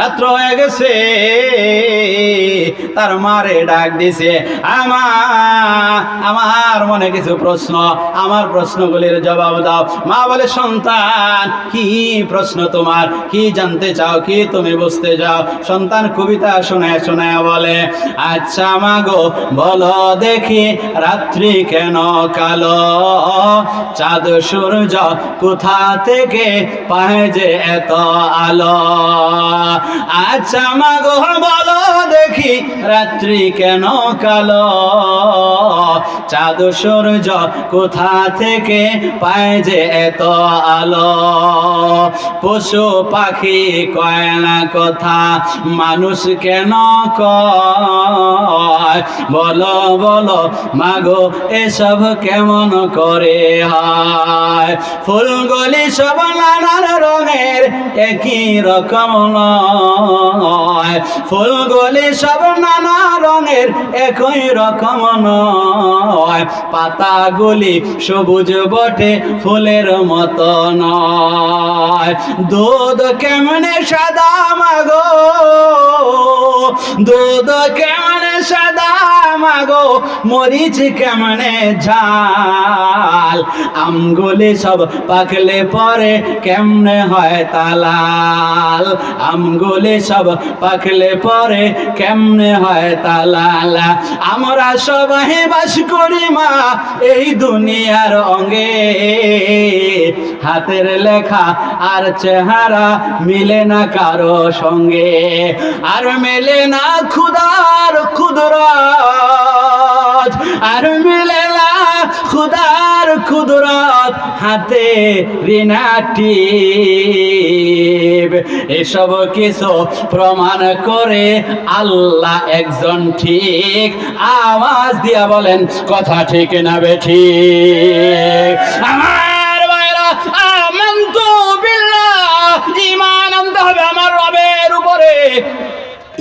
রাত্র হয়ে গেছে। তার মারে ডাক দিছে আমা আমার মনে কিছু প্রশ্ন, আমার প্রশ্নগুলির জবাব দাও। মা বলে, সন্তান, কি প্রশ্ন তোমার? কি জানতে চাও? কি তুমি বুঝতে চাও? সন্তান কবিতা শোনায় শোনায় বলে আচ্ছা মা গো, বলো দেখি, রাত্রি কেন কালো? চাঁদ, সূর্য কোথা থেকে পায় যে এত আলো? আচ্ছা মা গো বলো দেখি, রাত্রি কেন কালো? চাঁদ সূর্য কোথা থেকে পায় যে এত আলো? পশু পাখি কয় না কথা, মানুষ কেন কয়? বলো বলো, মাগো, এসব কেমন করে হয়? ফুলগুলি সব নানান রঙের একই রকম নয়। ফুলগুলি সব নানা রঙের একই রকম নয়। পাতাগুলি সবুজ বটে ফুলের মত নয়। দুধ কেমনে সাদা মাগো? দুধ কেমনে সাদা মাগো, মরিচ কেমনে ঝাল? আমগুলি সব পাকলে পরে কেমনে হয় তালাল? আমগুলি সব পাকলে পরে কেমনে হয় তালাল? আমরা সবাই বাস করি মা, এই দুনিয়ার অঙ্গে। হাতের লেখা আর চেহারা মিলে না কারও সঙ্গে। আর মেলে না খুদার আর মিলে না খুদার হাতে রিনাটি এসব কিছু প্রমাণ করে আল্লাহ একজন ঠিক। আওয়াজ দিয়া বলেন, কথা ঠিক না বেঠিক আমার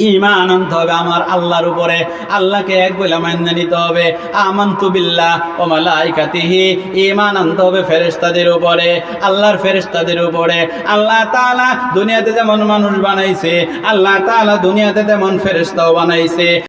ইমান আনতে হবে আমার আল্লাহর উপরে। আল্লাহকে এক বলে মান্য নিতে হবে। আমন্তু বিল্লাহ ও মালাইকাতিহি ইমান আনতে হবে ফেরেস্তাদের উপরে, আল্লাহর ফেরেস্তাদের উপরে। আল্লাহ তাআলা দুনিয়াতে যেমন মানুষ বানাইছে, আল্লাহ তাআলা দুনিয়াতে তেমন ফেরেস্তাও বানাইছে।